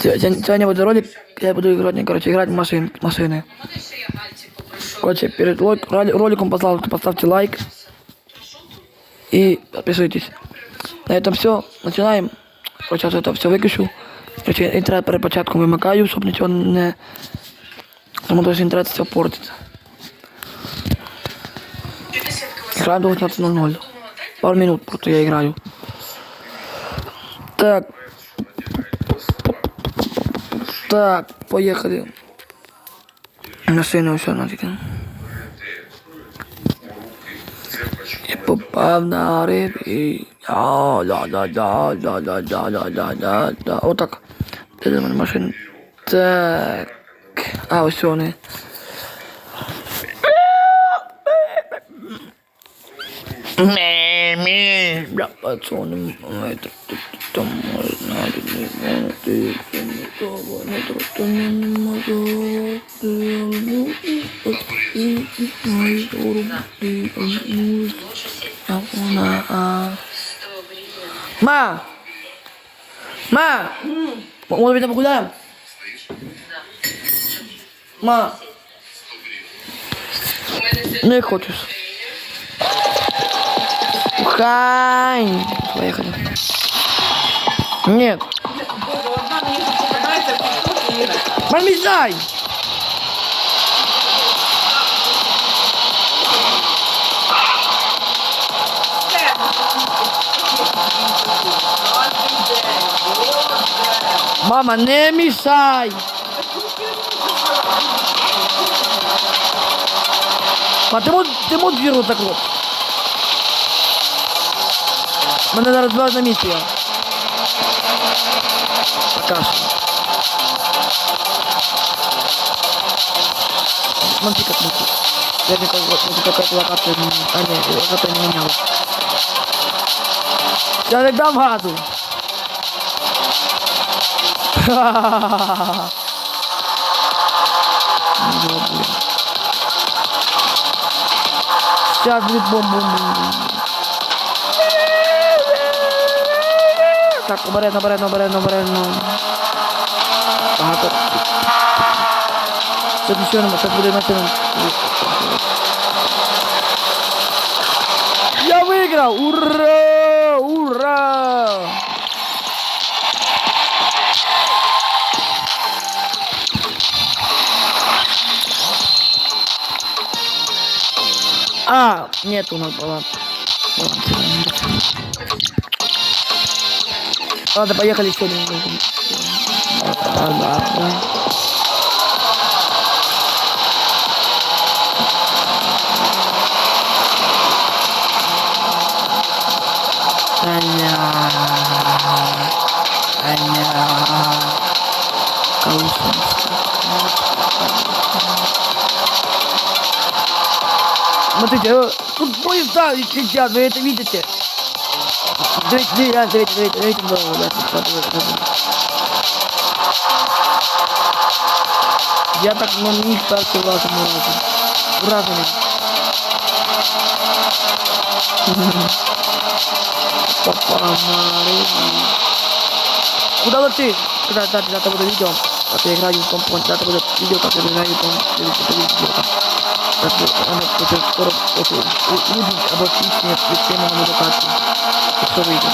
Ся- ся- Сегодня будет ролик, я буду играть, короче, играть в машин, машины. Короче, перед ролик- роли- роликом поставьте, поставьте лайк и подписывайтесь. На этом все. Начинаем. Короче, я это все выключу. Короче, интернет перед початком вимикаю, щоб нічого не... Тому що інтернет все портить. Играем до 18.00. Пару минут просто я играю. Так. так, поехали. Машина все нафиг. Я попав на рибі. Я, да, да, да, да, да, да, да, да, да, да. Отак. Де до мене машина? Так. А, ось вони. Мі-мі. Бля, пацани, метр, там можна, не можна, ти, не того, не то, не ну, і, мої руки, ну, а вона, а. Ма! Ма! Може, підемо погуляємо? Ма! Не хочеш. Хай! Поехали. Нет. Мамізай! Мама, не мішай! А ти мод, ти мод віру так от. Мене зараз два на місці. Покажу. Смотри, как муки. Я не как вот какая-то локация. А не, локация не менялась. Я не дам газу. Ха-ха-ха-ха. Ну, блин. Сейчас будет бом-бом-бом. Так, обережно, обережно, обережно, обережно. Багато. Нема, це буде на. Я виграв! Ура! Ура! А, нет у нас баланс. Ладно, поехали еще один. а-ля, а-ля Калушинский. Смотрите, э, тут будет, да, кричат, вы это видите. Давайте, давайте, давайте, давайте, давайте, давайте, давайте, давайте, Я так на них так и лазу не лазу. Разными. Куда ты? Когда да, когда-то буду видео, как я играю в компон, когда-то будет видео, как я играю в компон, это будет видео. Как бы оно будет скоро увидеть обо всей системе на модификации. Все выйдет.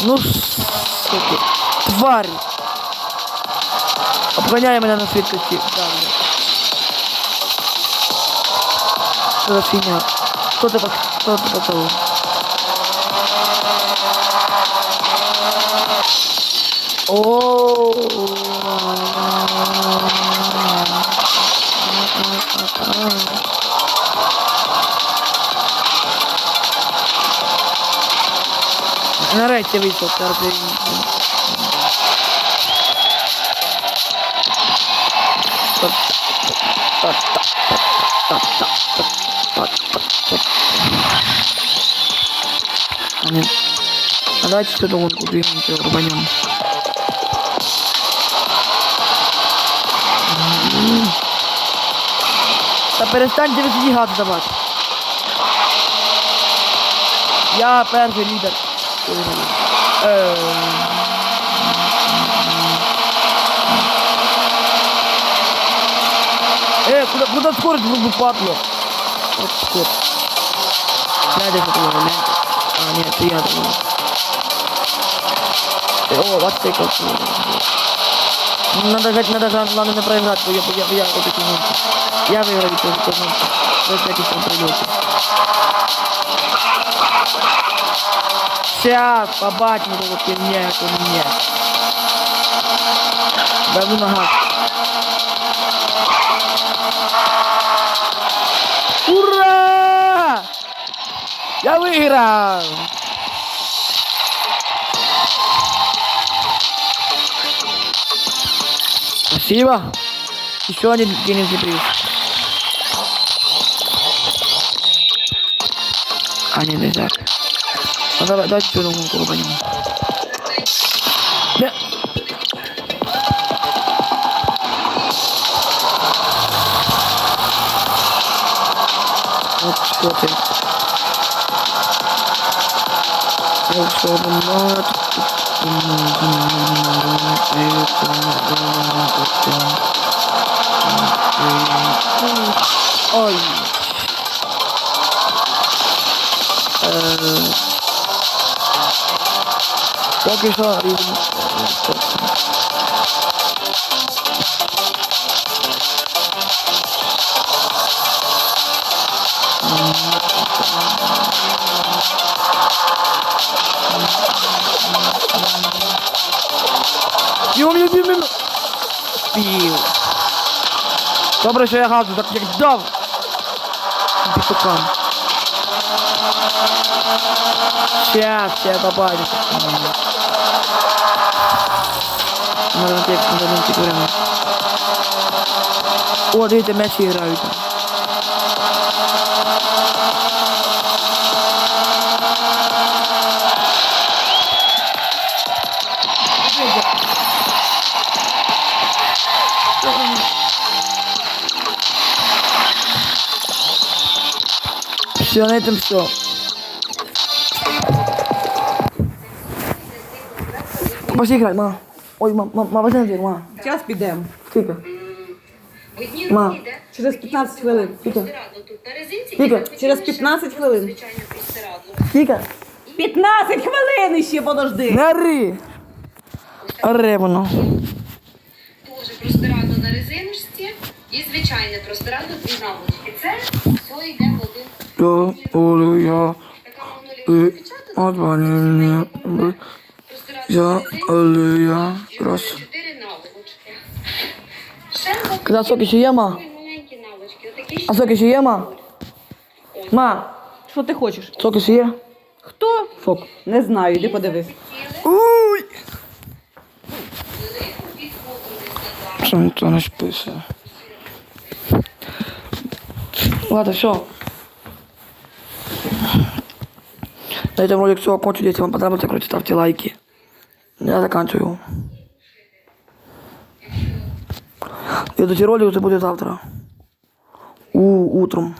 Ну, суки. Тварь! Обгоняем меня на свет, Да. Что за фигня? Кто ты кто ты попал? О. Нарешті вийшов торгівлі. Так, так, так, так, так, так спать, спать, спать. А, нет. а давайте сюда вон убежим, рубанем. Та перестаньте ви тоді газ давати. Я перший лідер. Е... Е, куда куди скорость в падло? Вот скорость. Гляньте, что было, гляньте. А, нет, это я думаю. О, вот ты как. Надо, жать, надо, жать, надо не проиграть, бо я, бо я, бо я вот эти минуты. Я выиграю эти минуты. Без всяких там прилетов. Сейчас, побать мне тут херня, это мне. Дави нога. Ура! Я выиграл! Спасибо. Еще один денежный приз. А, не, нельзя. Ну, давай, давайте гонку по нему. Вот что ты. Вот что ты, мат. Ой. Е, Поки що рівень. Йом, йом, йом, йом. Пів. Добре, що я газу так як дав. Пітукан. Сейчас, я побачу. Надо тебе надо тебе время. О, дивіться, м'ячі грають. Все, на этом все. Пошли играть, мама. Ой, мама, мама, возьми дверь, мама. Час підемо. Скільки? Ма. Через 15 хвилин. Скільки? Скільки? Через хотіли 15 хвилин. Скільки? 15 хвилин ще подожди. Не ори. Оре воно. На резиночці і звичайне простирадло дві наволочки. Це все йде в один. Буду я. Монолітна Я, але я. Раз. Чотири наволочки. Ще Когда соки ще є, ма? маленькі наволочки. Отакі А соки ще є, ма? Ма, Що ти хочеш? соки ще є? Хто? Сок. Не знаю, іди подивись. Уй! Що він то не пише? Ладно, все. На этом ролик все окончу. Если вам понравился, короче, ставьте лайки. Я заканчиваю. Следующий ролик уже будет завтра. У, утром.